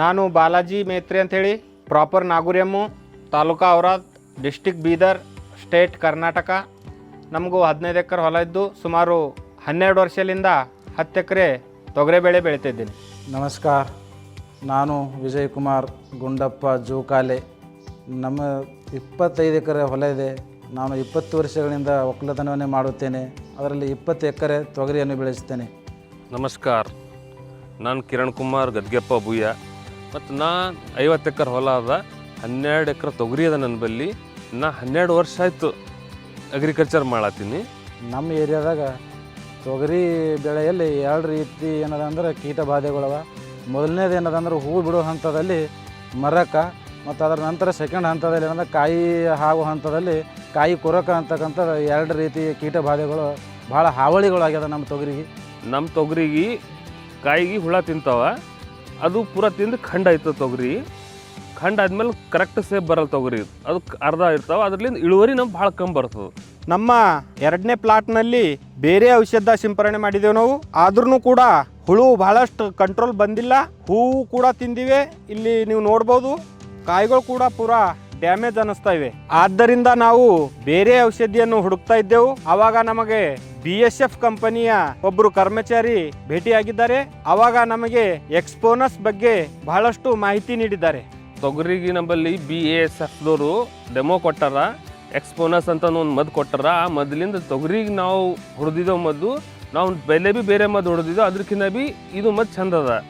ನಾನು ಬಾಲಾಜಿ ಮೇತ್ರಿ ಅಂಥೇಳಿ ಪ್ರಾಪರ್ ನಾಗುರ್ಯಮ್ಮು ತಾಲೂಕಾ ಔರಾದ್ ಡಿಸ್ಟಿಕ್ ಬೀದರ್ ಸ್ಟೇಟ್ ಕರ್ನಾಟಕ. ನಮಗೂ ಹದಿನೈದು ಎಕರೆ ಹೊಲ ಇದ್ದು ಸುಮಾರು ಹನ್ನೆರಡು ವರ್ಷದಿಂದ ಹತ್ತು ಎಕರೆ ತೊಗರಿಬೇಳೆ ಬೆಳೀತಿದ್ದೀನಿ ನಮಸ್ಕಾರ. ನಾನು ವಿಜಯ್ ಕುಮಾರ್ ಗುಂಡಪ್ಪ ಜೋಕಾಲೆ. ನಮ್ಮ ಇಪ್ಪತ್ತೈದು ಎಕರೆ ಹೊಲ ಇದೆ. ನಾನು ಇಪ್ಪತ್ತು ವರ್ಷಗಳಿಂದ ಒಕ್ಕಲತನವನ್ನೇ ಮಾಡುತ್ತೇನೆ. ಅದರಲ್ಲಿ ಇಪ್ಪತ್ತು ಎಕರೆ ತೊಗರಿಯನ್ನು ಬೆಳೆಸ್ತೇನೆ ನಮಸ್ಕಾರ. ನಾನು ಕಿರಣ್ ಕುಮಾರ್ ಗದ್ಗೆಪ್ಪ ಬುಯ್ಯ ಮತ್ತು ನಾ ಐವತ್ತು ಎಕರೆ ಹೊಲ ಅದ ಹನ್ನೆರಡು ಎಕರೆ ತೊಗರಿ ಅದ ನನ್ನ ಬಲ್ಲಿ. ನಾ ಹನ್ನೆರಡು ವರ್ಷ ಆಯಿತು ಅಗ್ರಿಕಲ್ಚರ್ ಮಾಡತ್ತೀನಿ ನಮ್ಮ ಏರಿಯಾದಾಗ ತೊಗರಿ ಬೆಳೆಯಲ್ಲಿ ಎರಡು ರೀತಿ ಏನದ ಅಂದ್ರೆ ಕೀಟ ಬಾಧೆಗಳವ ಮೊದಲನೇದು ಏನದ ಅಂದ್ರೆ ಹೂ ಬಿಡೋ ಹಂತದಲ್ಲಿ ಮರಕ ಮತ್ತು ಅದರ ನಂತರ ಸೆಕೆಂಡ್ ಹಂತದಲ್ಲಿ ಏನಂದ್ರೆ ಕಾಯಿ ಆಗೋ ಹಂತದಲ್ಲಿ ಕಾಯಿ ಕೊರಕ ಅಂತಕ್ಕಂಥ ಎರಡು ರೀತಿ ಕೀಟ ಬಾಧೆಗಳು ಭಾಳ ಹಾವಳಿಗಳಾಗ್ಯದ ನಮ್ಮ ತೊಗರಿಗೆ. ನಮ್ಮ ತೊಗರಿಗೆ ಕಾಯಿಗೆ ಹುಳ ತಿಂತಾವ. ಅದು ಪೂರ ತಿಂದು ಖಂಡ ಆಯ್ತದ ತೊಗರಿ. ಖಂಡ ಆದ್ಮೇಲೆ ಕರೆಕ್ಟ್ ಸೇಫ್ ಬರಲ್ಲ ತೊಗರಿ. ಅದು ಅರ್ಧ ಇರ್ತಾವ, ಅದ್ರಲ್ಲಿಂದ ಇಳುವರಿ ನಮ್ಗೆ ಭಾಳ ಕಮ್ಮಿ ಬರ್ತದೆ. ನಮ್ಮ ಎರಡನೇ ಪ್ಲಾಟ್ನಲ್ಲಿ ಬೇರೆ ಔಷಧ ಸಿಂಪರಣೆ ಮಾಡಿದ್ದೇವೆ ನಾವು. ಆದ್ರೂ ಕೂಡ ಹುಳು ಬಹಳಷ್ಟು ಕಂಟ್ರೋಲ್ ಬಂದಿಲ್ಲ. ಹೂವು ಕೂಡ ತಿಂದಿವೆ. ಇಲ್ಲಿ ನೀವು ನೋಡ್ಬೋದು, ಕಾಯಿಗಳು ಕೂಡ ಪೂರಾ ಡ್ಯಾಮೇಜ್ ಅನ್ನಿಸ್ತಾ ಇವೆ. ಆದ್ದರಿಂದ ನಾವು ಬೇರೆ ಔಷಧಿಯನ್ನು ಹುಡುಕ್ತಾ ಇದ್ದೆವು. ಆವಾಗ ನಮಗೆ ಬಿ ಎಸ್ ಎಫ್ ಕಂಪನಿಯ ಒಬ್ಬರು ಕರ್ಮಚಾರಿ ಭೇಟಿಯಾಗಿದ್ದಾರೆ. ಆವಾಗ ನಮಗೆ ಎಕ್ಸ್ಪೋನಸ್ ಬಗ್ಗೆ ಬಹಳಷ್ಟು ಮಾಹಿತಿ ನೀಡಿದ್ದಾರೆ. ತೊಗರಿಗೆ ನಂಬಲ್ಲಿ ಬಿ ಎಸ್ ಎಫ್ದವರು ಡೆಮೋ ಕೊಟ್ಟಾರ. ಎಕ್ಸ್ಪೋನಸ್ ಅಂತ ಒಂದು ಮದ್ದು ಕೊಟ್ಟಾರ. ಆ ಮದ್ಲಿಂದ ತೊಗರಿಗೆ ನಾವು ಹೊಡೆದಿದ್ದೋ ಮದ್ದು. ನಾವು ಬೆಲೆ ಬಿ ಬೇರೆ ಮದ್ದು ಹೊಡೆದಿದ್ದೋ ಅದ್ರಕ್ಕಿಂತ ಬಿ ಇದು ಮದ್ದು ಚಂದ ಅದ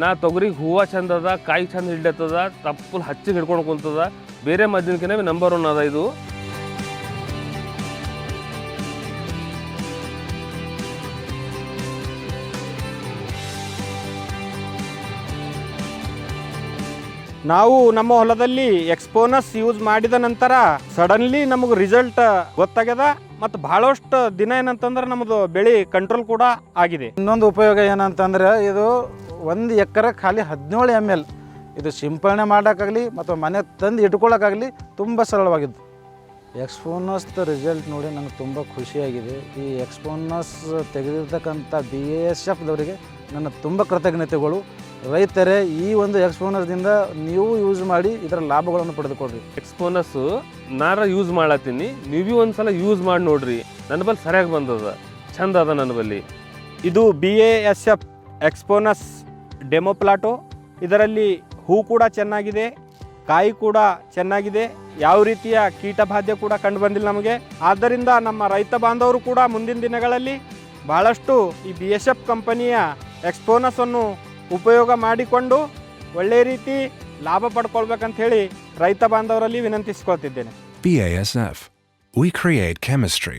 ನಾ ತೊಗರಿಗೆ ಹೂವು ಚಂದ ಅದ, ಕಾಯಿ ಚಂದ ಹಿಡ್ಲತ್ತದ ತಪ್ಪು ಹಚ್ಚಿ ಹಿಡ್ಕೊಂಡು ಕುಂತದ. ಬೇರೆ ಮದ್ದಿನಕಿನ ನಂಬರ್ ಒನ್ ಅದ ಇದು. ನಾವು ನಮ್ಮ ಹೊಲದಲ್ಲಿ ಎಕ್ಸ್ಪೋನಸ್ ಯೂಸ್ ಮಾಡಿದ ನಂತರ ಸಡನ್ಲಿ ನಮಗೆ ರಿಸಲ್ಟ್ ಗೊತ್ತಾಗ್ಯದ. ಮತ್ತು ಭಾಳಷ್ಟು ದಿನ ಏನಂತಂದ್ರೆ ನಮ್ಮದು ಬೆಳೆ ಕಂಟ್ರೋಲ್ ಕೂಡ ಆಗಿದೆ. ಇನ್ನೊಂದು ಉಪಯೋಗ ಏನಂತಂದ್ರೆ ಇದು ಒಂದು ಎಕರೆ ಖಾಲಿ ಹದಿನೇಳು ಎಂ ಎಲ್ ಇದು ಸಿಂಪರಣೆ ಮಾಡೋಕ್ಕಾಗಲಿ ಮತ್ತು ಮನೆ ತಂದು ಇಟ್ಕೊಳ್ಳೋಕ್ಕಾಗಲಿ ತುಂಬ ಸರಳವಾಗಿದ್ದು. ಎಕ್ಸ್ಪೋನಸ್ ರಿಸಲ್ಟ್ ನೋಡಿ ನನಗೆ ತುಂಬ ಖುಷಿಯಾಗಿದೆ. ಈ ಎಕ್ಸ್ಪೋನಸ್ ತೆಗೆದಿರ್ತಕ್ಕಂಥ ಬಿ ಎ ಎಸ್ ಎಫ್ದವರಿಗೆ ನನ್ನ ತುಂಬ ಕೃತಜ್ಞತೆಗಳು. ರೈತರೇ ಈ ಒಂದು ಎಕ್ಸ್ಪೋನರ್ದಿಂದ ನೀವು ಯೂಸ್ ಮಾಡಿ ಇದರ ಲಾಭಗಳನ್ನು ಪಡೆದುಕೊಡ್ರಿ ಎಕ್ಸ್ಪೋನಸ್ಸು ನಾರ ಯೂಸ್ ಮಾಡತ್ತೀನಿ ನೀವು ಒಂದು ಸಲ ಯೂಸ್ ಮಾಡಿ ನೋಡ್ರಿ. ನನ್ನ ಬಲ್ಲಿ ಸರಿಯಾಗಿ ಬಂದದ ಚಂದ ಅದ ನನ್ನ ಬಲ್ಲಿ. ಇದು ಬಿ ಎ ಎಸ್ ಎಫ್ ಎಕ್ಸ್ಪೋನಸ್ ಡೆಮೋ ಪ್ಲಾಟೋ ಇದರಲ್ಲಿ ಹೂ ಕೂಡ ಚೆನ್ನಾಗಿದೆ ಕಾಯಿ ಕೂಡ ಚೆನ್ನಾಗಿದೆ ಯಾವ ರೀತಿಯ ಕೀಟಬಾಧೆ ಕೂಡ ಕಂಡು ಬಂದಿಲ್ಲ ನಮಗೆ. ಆದ್ದರಿಂದ ನಮ್ಮ ರೈತ ಬಾಂಧವರು ಕೂಡ ಮುಂದಿನ ದಿನಗಳಲ್ಲಿ ಬಹಳಷ್ಟು ಈ ಬಿ ಎಸ್ ಎಫ್ ಕಂಪನಿಯ ಎಕ್ಸ್ಪೋನಸನ್ನು ಉಪಯೋಗ ಮಾಡಿಕೊಂಡು ಒಳ್ಳೆಯ ರೀತಿ ಲಾಭ ಪಡ್ಕೊಳ್ಬೇಕಂತ ಹೇಳಿ ರೈತ ಬಾಂಧವರಲ್ಲಿ ವಿನಂತಿಸ್ಕೊಳ್ತಿದ್ದೇನೆ BASF. We create chemistry.